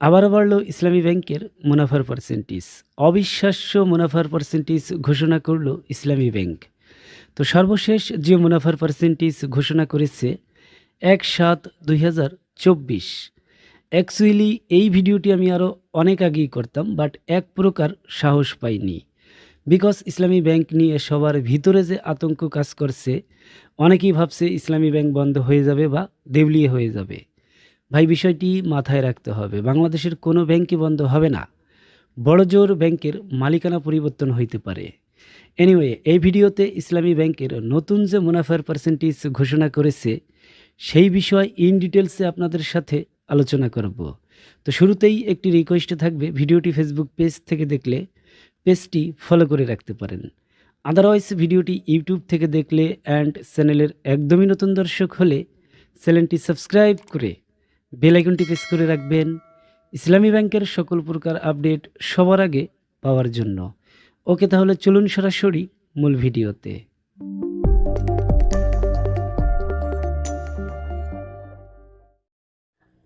আবারও বাড়ল ইসলামী ব্যাংকের মুনাফার পার্সেন্টেজ অবিশ্বাস্য মুনাফার পার্সেন্টেজ ঘোষণা করল ইসলামী ব্যাংক। তো সর্বশেষ যে মুনাফার পার্সেন্টেজ ঘোষণা করেছে, এক সাত দুই হাজার চব্বিশ। অ্যাকচুয়ালি এই ভিডিওটি আমি আরও অনেক আগেই করতাম বাট এক প্রকার সাহস পাইনি। বিকজ ইসলামী ব্যাংক নিয়ে সবার ভিতরে যে আতঙ্ক কাজ করছে, অনেকেই ভাবছে ইসলামী ব্যাংক বন্ধ হয়ে যাবে বা দেউলিয়ে হয়ে যাবে। ভাই, বিষয়টি মাথায় রাখতে হবে। বাংলাদেশের কোনো ব্যাংকই বন্ধ হবে না। বড় জোর ব্যাংকের মালিকানা পরিবর্তন হইতে পারে। এনিওয়ে এই ভিডিওতে ইসলামী ব্যাংকের নতুন যে মুনাফার পার্সেন্টেজ ঘোষণা করেছে, সেই বিষয় ইন ডিটেলসে আপনাদের সাথে আলোচনা করব। তো শুরুতেই একটি রিকোয়েস্ট থাকবে, ভিডিওটি ফেসবুক পেজ থেকে দেখলে পেজটি ফলো করে রাখতে পারেন। আদারওয়াইজ ভিডিওটি ইউটিউব থেকে দেখলে অ্যান্ড চ্যানেলের একদমই নতুন দর্শক হলে চ্যানেলটি সাবস্ক্রাইব করে বেল আইকনটি প্রেস করে রাখবেন। ইসলামী ব্যাংকের সকল প্রকার আপডেট সবার আগে পাওয়ার জন্য। ওকে তাহলে চলুন সরাসরি মূল ভিডিওতে।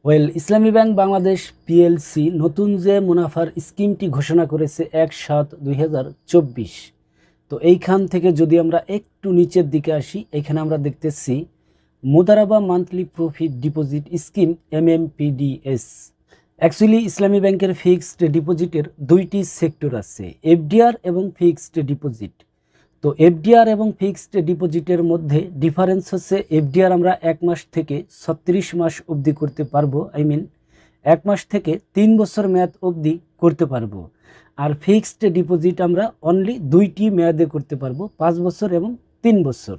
ওয়েল, ইসলামী ব্যাংক বাংলাদেশ পিএলসি নতুন যে মুনাফার স্কিমটি ঘোষণা করেছে এক সাত দুই তো এইখান থেকে যদি আমরা একটু নিচের দিকে আসি, এখানে আমরা দেখতেছি Mudaraba monthly profit deposit scheme M M PDS actually Islami ব্যাংকের ফিক্সড ডিপোজিটের দুইটি সেক্টর আছে, এফডিআর এবং ফিক্সড ডিপোজিট। তো এফডিআর এবং ফিক্সড ডিপোজিটের মধ্যে ডিফারেন্স হচ্ছে, এফডিআর আমরা এক মাস থেকে ছত্রিশ মাস অবধি করতে পারব আই মিন এক মাস থেকে তিন বছর মেয়াদ অবধি করতে পারব। আর ফিক্সড ডিপোজিট আমরা অনলি দুইটি মেয়াদে করতে পারব, পাঁচ বছর এবং তিন বছর।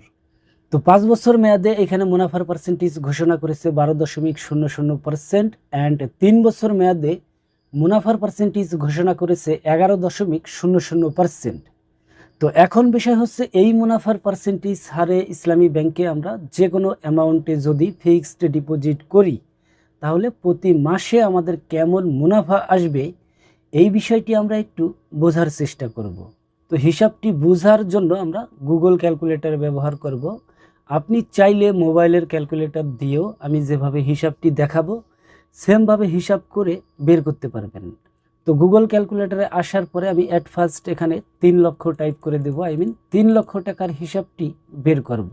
তো পাঁচ বছর মেয়াদে এখানে মুনাফার পার্সেন্টেজ ঘোষণা করেছে বারো দশমিক শূন্য শূন্য পার্সেন্ট অ্যান্ড তিন বছর মেয়াদে মুনাফার পার্সেন্টেজ ঘোষণা করেছে এগারো দশমিক শূন্য শূন্য পার্সেন্ট তো এখন বিষয় হচ্ছে এই মুনাফার পার্সেন্টেজ হারে ইসলামী ব্যাংকে আমরা যে কোনো অ্যামাউন্টে যদি ফিক্সড ডিপোজিট করি, তাহলে প্রতি মাসে আমাদের কেমন মুনাফা আসবে এই বিষয়টি আমরা একটু বোঝার চেষ্টা করব। তো হিসাবটি বোঝার জন্য আমরা গুগল ক্যালকুলেটর ব্যবহার করব। আপনি চাইলে মোবাইলের ক্যালকুলেটর দিয়েও আমি যেভাবে হিসাবটি দেখাবো, সেমভাবে হিসাব করে বের করতে পারবেন। তো গুগল ক্যালকুলেটরে আসার পরে আমি অ্যাট ফার্স্ট এখানে তিন লক্ষ টাইপ করে দেবো আই মিন তিন লক্ষ টাকার হিসাবটি বের করব।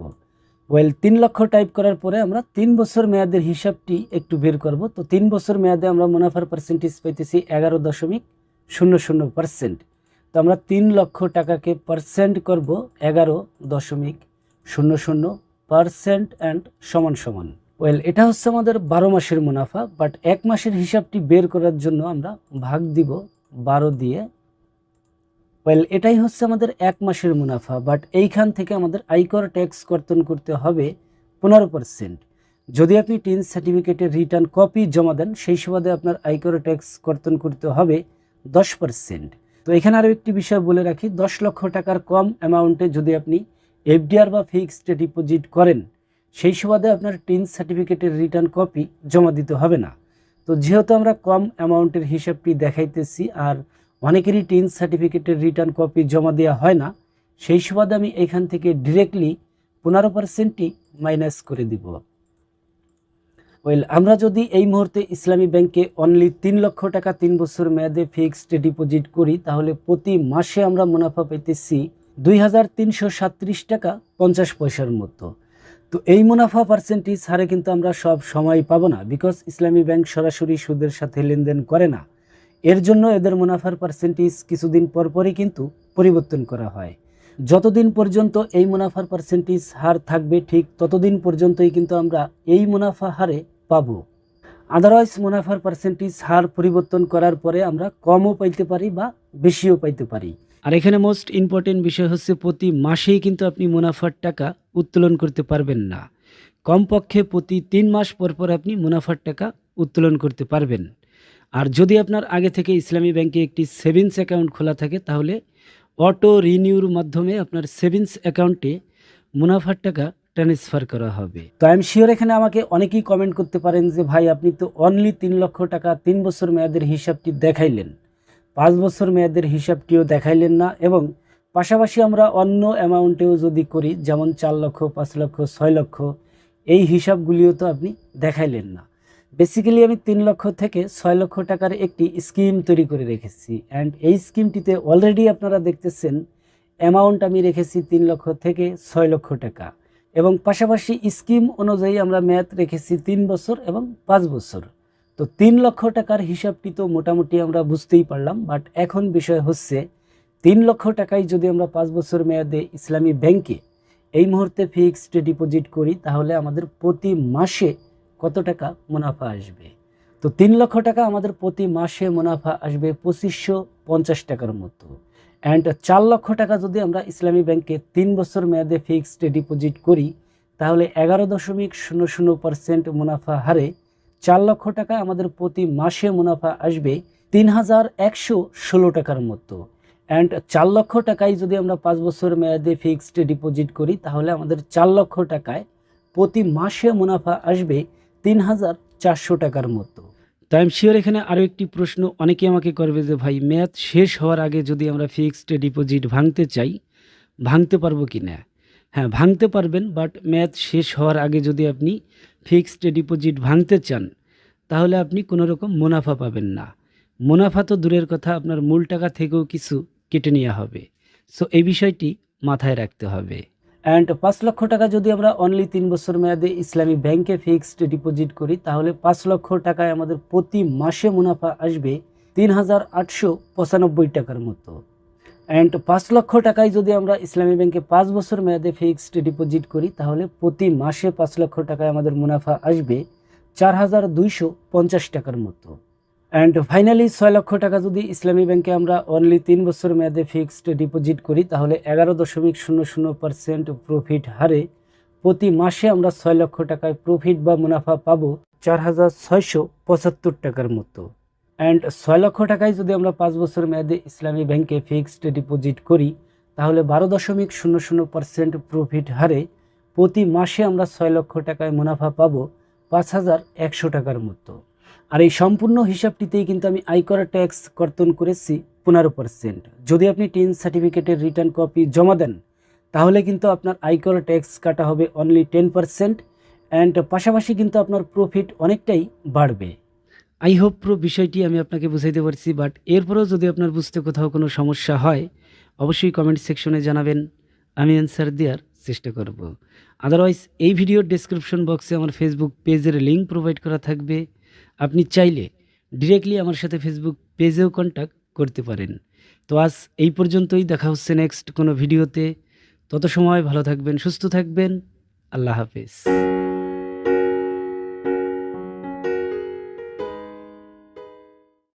ওয়েল তিন লক্ষ টাইপ করার পরে আমরা তিন বছর মেয়াদের হিসাবটি একটু বের করব। তো তিন বছর মেয়াদে আমরা মুনাফার পার্সেন্টেজ পাইতেছি এগারো দশমিক শূন্য শূন্য পার্সেন্ট তো আমরা তিন লক্ষ টাকাকে পার্সেন্ট করব এগারো দশমিক শূন্য শূন্য পার্সেন্ট অ্যান্ড সমান সমান। ওয়েল, এটা হচ্ছে আমাদের বারো মাসের মুনাফা, বাট এক মাসের হিসাবটি বের করার জন্য আমরা ভাগ দিব বারো দিয়ে। ওয়েল, এটাই হচ্ছে আমাদের এক মাসের মুনাফা, বাট এইখান থেকে আমাদের আয়কর ট্যাক্স কর্তন করতে হবে পনেরো পার্সেন্ট। যদি আপনি টিন সার্টিফিকেটের রিটার্ন কপি জমা দেন, সেই সুবাদে আপনার আয়কর ট্যাক্স কর্তন করতে হবে দশ পার্সেন্ট। তো এখানে আরও একটি বিষয় বলে রাখি, দশ লক্ষ টাকার কম অ্যামাউন্টে যদি আপনি এফডিআর বা ফিক্সড ডিপোজিট করেন, সেই সুবাদে আপনার টিন সার্টিফিকেটের রিটার্ন কপি জমা দিতে হবে না। তো যেহেতু আমরা কম অ্যামাউন্টের হিসাবটি দেখাইতেছি আর অনেকেরই টিন সার্টিফিকেটের রিটার্ন কপি জমা দেওয়া হয় না, সেই সুবাদে আমি এখান থেকে ডিরেক্টলি পনেরো পার্সেন্টই মাইনাস করে দিব। ওয়েল আমরা যদি এই মুহূর্তে ইসলামী ব্যাংকে অনলি তিন লক্ষ টাকা তিন বছর মেয়াদে ফিক্সড ডিপোজিট করি, তাহলে প্রতি মাসে আমরা মুনাফা পেতেছি দুই টাকা পঞ্চাশ পয়সার মতো। তো এই মুনাফা পার্সেন্টেজ হারে কিন্তু আমরা সব সময় পাবো না বিকজ ইসলামী ব্যাংক সরাসরি সুদের সাথে লেনদেন করে না। এর জন্য এদের মুনাফার পার্সেন্টেজ কিছুদিন পরপরই কিন্তু পরিবর্তন করা হয়। যতদিন পর্যন্ত এই মুনাফার পার্সেন্টেজ হার থাকবে ঠিক ততদিন পর্যন্তই কিন্তু আমরা এই মুনাফা হারে পাবো। আদারওয়াইজ মুনাফার পার্সেন্টেজ হার পরিবর্তন করার পরে আমরা কমও পাইতে পারি বা বেশিও পাইতে পারি। আর এখানে মোস্ট ইম্পর্টেন্ট বিষয় হচ্ছে প্রতি মাসেই কিন্তু আপনি মুনাফার টাকা উত্তোলন করতে পারবেন না। কমপক্ষে প্রতি তিন মাস পর পর আপনি মুনাফার টাকা উত্তোলন করতে পারবেন। আর যদি আপনার আগে থেকে ইসলামী ব্যাংকে একটি সেভিংস অ্যাকাউন্ট খোলা থাকে, তাহলে অটো রিনিউর মাধ্যমে আপনার সেভিংস অ্যাকাউন্টে মুনাফার টাকা ট্রান্সফার করা হবে। তো আই এম শিওর এখানে আমাকে অনেকেই কমেন্ট করতে পারেন যে, ভাই, আপনি তো অনলি তিন লক্ষ টাকা তিন বছর মেয়াদের হিসাবটি দেখাইলেন। পাঁচ বছর মেয়াদের হিসাবটিও দেখাইলেন না এবং পাশাপাশি আমরা অন্য অ্যামাউন্টেও যদি করি, যেমন চার লক্ষ, পাঁচ লক্ষ, ছয় লক্ষ, এই হিসাবগুলিও তো আপনি দেখাইলেন না। বেসিক্যালি আমি তিন লক্ষ থেকে ছয় লক্ষ টাকার একটি স্কিম তৈরি করে রেখেছি অ্যান্ড এই স্কিমটিতে অলরেডি আপনারা দেখতেছেন অ্যামাউন্ট আমি রেখেছি তিন লক্ষ থেকে ছয় লক্ষ টাকা এবং পাশাপাশি স্কিম অনুযায়ী আমরা মেয়াদ রেখেছি তিন বছর এবং পাঁচ বছর। তো তিন লক্ষ টাকার হিসাবটি তো মোটামুটি আমরা বুঝতেই পারলাম বাট এখন বিষয় হচ্ছে তিন লক্ষ টাকায় যদি আমরা পাঁচ বছর মেয়াদে ইসলামী ব্যাংকে এই মুহূর্তে ফিক্সড ডিপোজিট করি, তাহলে আমাদের প্রতি মাসে কত টাকা মুনাফা আসবে? তো তিন লক্ষ টাকা আমাদের প্রতি মাসে মুনাফা আসবে পঁচিশশো পঞ্চাশ টাকার মতো। অ্যান্ড চার লক্ষ টাকা যদি আমরা ইসলামী ব্যাংকে তিন বছর মেয়াদে ফিক্সড ডিপোজিট করি, তাহলে এগারো দশমিক শূন্য শূন্য পার্সেন্ট মুনাফা হারে চার লক্ষ টাকা আমাদের প্রতি মাসে মুনাফা আসবে তিন হাজার একশো ষোলো টাকার মতো। অ্যান্ড চার লক্ষ টাকায় যদি আমরা পাঁচ বছর মেয়াদে ফিক্সড ডিপোজিট করি, তাহলে আমাদের চার লক্ষ টাকায় প্রতি মাসে মুনাফা আসবে তিন হাজার চারশো টাকার মতো। তো আমি শিওর এখানে আরও একটি প্রশ্ন অনেকে আমাকে করবে যে, ভাই, মেয়াদ শেষ হওয়ার আগে যদি আমরা ফিক্সড ডিপোজিট ভাঙতে চাই, ভাঙতে পারব কি না? হ্যাঁ ভাঙতে পারবেন বাট মেয়াদ শেষ হওয়ার আগে যদি আপনি ফিক্সড ডিপোজিট ভাঙতে চান, তাহলে আপনি কোনো রকম মুনাফা পাবেন না। মুনাফা তো দূরের কথা, আপনার মূল টাকা থেকেও কিছু কেটে নেওয়া হবে। সো এই বিষয়টি মাথায় রাখতে হবে। অ্যান্ড পাঁচ লক্ষ টাকা যদি আমরা অনলি তিন বছর মেয়াদে ইসলামী ব্যাংকে ফিক্সড ডিপোজিট করি, তাহলে পাঁচ লক্ষ টাকায় আমাদের প্রতি মাসে মুনাফা আসবে তিন হাজার আটশো পঁচানব্বই টাকার মতো। অ্যান্ড পাঁচ লক্ষ টাকায় যদি আমরা ইসলামী ব্যাংকে পাঁচ বছর মেয়াদে ফিক্সড ডিপোজিট করি, তাহলে প্রতি মাসে পাঁচ লক্ষ টাকায় আমাদের মুনাফা আসবে চার হাজার দুইশো পঞ্চাশ টাকার মতো। অ্যান্ড ফাইনালি ছয় লক্ষ টাকা যদি ইসলামী ব্যাংকে আমরা অনলি তিন বছর মেয়াদে ফিক্সড ডিপোজিট করি, তাহলে এগারো দশমিক শূন্য শূন্য পার্সেন্ট প্রফিট হারে প্রতি মাসে আমরা ছয় লক্ষ টাকায় প্রফিট বা মুনাফা পাবো চার হাজার ছয়শো পঁচাত্তর টাকার মতো। অ্যান্ড ছয় লক্ষ টাকায় যদি আমরা পাঁচ বছর মেয়াদে ইসলামী ব্যাংকে ফিক্সড ডিপোজিট করি, তাহলে বারো দশমিক শূন্য শূন্য পার্সেন্ট প্রফিট হারে প্রতি মাসে আমরা ছয় লক্ষ টাকায় মুনাফা পাবো পাঁচ হাজার একশো টাকার মতো। আর এই সম্পূর্ণ হিসাবটিতেই কিন্তু আমি আয়কর ট্যাক্স কর্তন করেছি পনেরো পার্সেন্ট যদি আপনি টিন সার্টিফিকেটের রিটার্ন কপি জমা দেন, তাহলে কিন্তু আপনার আয়কর ট্যাক্স কাটা হবে অনলি টেন পার্সেন্ট অ্যান্ড পাশাপাশি কিন্তু আপনার প্রফিট অনেকটাই বাড়বে। আই হোপ প্রো বিষয়টি আমি আপনাকে বুঝাইতে পারছি বাট এরপরেও যদি আপনার বুঝতে কোথাও কোনো সমস্যা হয়, অবশ্যই কমেন্ট সেকশনে জানাবেন, আমি অ্যান্সার দেওয়ার চেষ্টা করব। আদারওয়াইজ এই ভিডিওর ডেসক্রিপশন বক্সে আমার ফেসবুক পেজের লিঙ্ক প্রোভাইড করা থাকবে। আপনি চাইলে ডিরেক্টলি আমার সাথে ফেসবুক পেজেও কন্ট্যাক্ট করতে পারেন। তো আজ এই পর্যন্তই, দেখা হচ্ছে নেক্সট কোনো ভিডিওতে তত সময় ভালো থাকবেন, সুস্থ থাকবেন। আল্লাহ হাফেজ।